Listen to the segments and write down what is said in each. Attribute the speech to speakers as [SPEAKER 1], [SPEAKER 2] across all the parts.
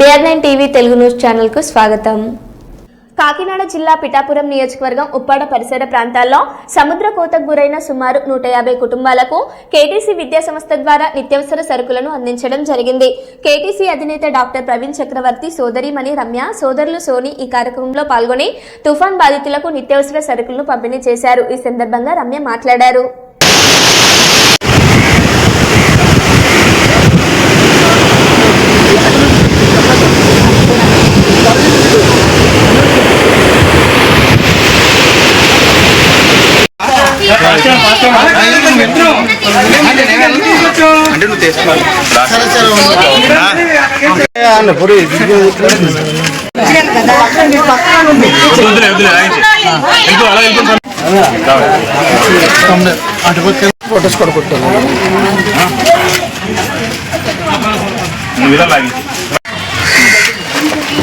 [SPEAKER 1] BR nine TV Telugu news ఛానల్కు స్వాగతం. కాకినాడ జిల్లా పిఠాపురం నియోజకవర్గం ఉప్పాడ పరిసర ప్రాంతాల్లో సముద్ర కోతకు గురైన సుమారు నూట యాభై కుటుంబాలకు కేటీసీ విద్యా సంస్థ ద్వారా నిత్యవసర సరుకులను అందించడం జరిగింది. కేటీసీ అధినేత డాక్టర్ ప్రవీణ్ చక్రవర్తి సోదరిమణి రమ్య సోదరులు సోని ఈ కార్యక్రమంలో పాల్గొని తుఫాన్ బాధితులకు నిత్యావసర సరుకులను పంపిణీ చేశారు. ఈ సందర్భంగా రమ్య మాట్లాడారు.
[SPEAKER 2] అంటే నువ్వు తీసుకోవాలి వదిలే
[SPEAKER 3] ఫోటోస్ కూడా కొట్టాను
[SPEAKER 2] నువ్వు ఇలా లాగించి.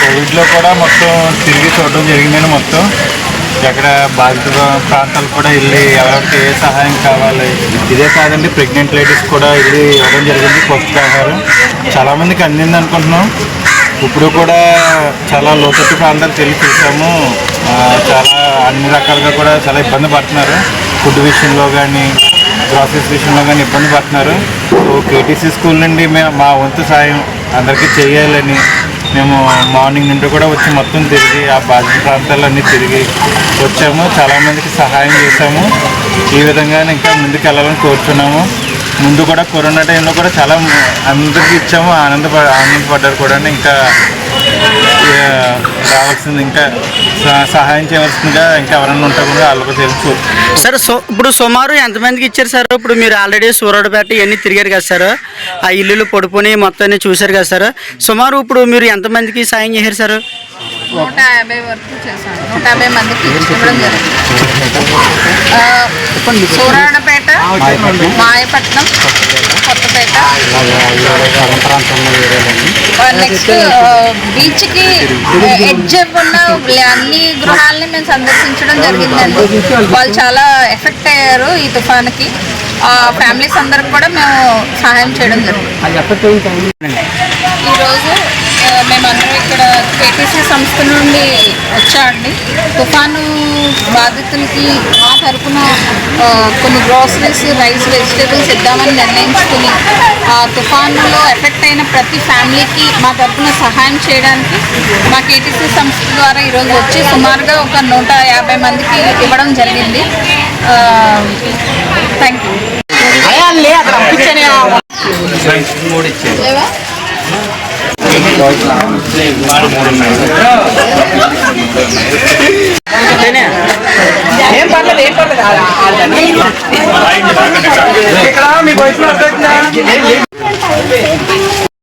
[SPEAKER 4] కోవిడ్లో కూడా మొత్తం తిరిగి చూడడం జరిగిందని మొత్తం. ఎక్కడ బాధిత ప్రాంతాలు కూడా వెళ్ళి ఎవరికి ఏ సహాయం కావాలి. ఇదే కాదండి ప్రెగ్నెంట్ లేడీస్ కూడా వెళ్ళి ఇవ్వడం జరిగింది పౌష్టికాహారం చాలామందికి అందింది అనుకుంటున్నాం ఇప్పుడు కూడా చాలా లోతట్టు ప్రాంతాలు వెళ్ళి చూసాము. చాలా అన్ని రకాలుగా కూడా చాలా ఇబ్బంది పడుతున్నారు. ఫుడ్ విషయంలో కానీ గ్రాసరీస్ విషయంలో కానీ ఇబ్బంది పడుతున్నారు. సో కేటీసీ స్కూల్ నుండి మేము మా వంతు సాయం అందరికీ చేయాలని మేము మార్నింగ్ నుండి కూడా వచ్చి మొత్తం తిరిగి ఆ బాధిత ప్రాంతాలన్నీ తిరిగి వచ్చాము. చాలామందికి సహాయం చేశాము. ఈ విధంగానే ఇంకా ముందుకు వెళ్ళాలని కోరుతున్నాము ముందు కూడా కరోనా టైంలో కూడా చాలా అందరికీ ఇచ్చాము ఆనంద ఆనందపడ్డారు కూడా. ఇంకా రావాల్సింది ఇంకా సహ- సహాయం చేయవలసిందిగా ఇంకా ఎవరన్నా ఉంటే కూడా వాళ్ళకి తెలుసు.
[SPEAKER 3] సార్ సో ఇప్పుడు సుమారు ఎంతమందికి ఇచ్చారు సార్? ఇప్పుడు మీరు ఆల్రెడీ సూరడపేట ఇవన్నీ తిరిగారు కదా సార్? ఆ ఇల్లులు పడుకొని మొత్తాన్ని చూశారు కదా సార్? సుమారు ఇప్పుడు మీరు ఎంతమందికి సాయం చేశారు సార్?
[SPEAKER 5] నూట యాభై వరకు చేశాను. నూట యాభై మందికి ఇవ్వడం జరిగింది. ఆ, సూరాడపేట మాయపట్నం. కొత్తపేట. నెక్స్ట్ బీచ్కి ఎడ్జ్ ఉన్న అన్ని గృహాలని మేము సందర్శించడం జరిగిందండి. వాళ్ళు చాలా ఎఫెక్ట్ అయ్యారు ఈ తుఫాన్కి. ఆ ఫ్యామిలీస్ అందరికి కూడా మేము సహాయం చేయడం జరిగింది ఈరోజు మేమందరం ఇక్కడ కేటీసీ సంస్థ నుండి వచ్చామండి. తుఫాను బాధితులకి మా తరపున కొన్ని గ్రోసరీస్ రైస్ వెజిటేబుల్స్ ఇద్దామని నిర్ణయించుకుని ఆ తుఫానులో ఎఫెక్ట్ అయిన ప్రతి ఫ్యామిలీకి మా తరఫున సహాయం చేయడానికి మా కేటీసీ సంస్థ ద్వారా ఈరోజు వచ్చి సుమారుగా ఒక నూట యాభై మందికి ఇవ్వడం జరిగింది. థ్యాంక్ యూ ఏం పర్లేదు ఏం పర్లేదు.
[SPEAKER 2] ఇక్కడ మీకు లైన్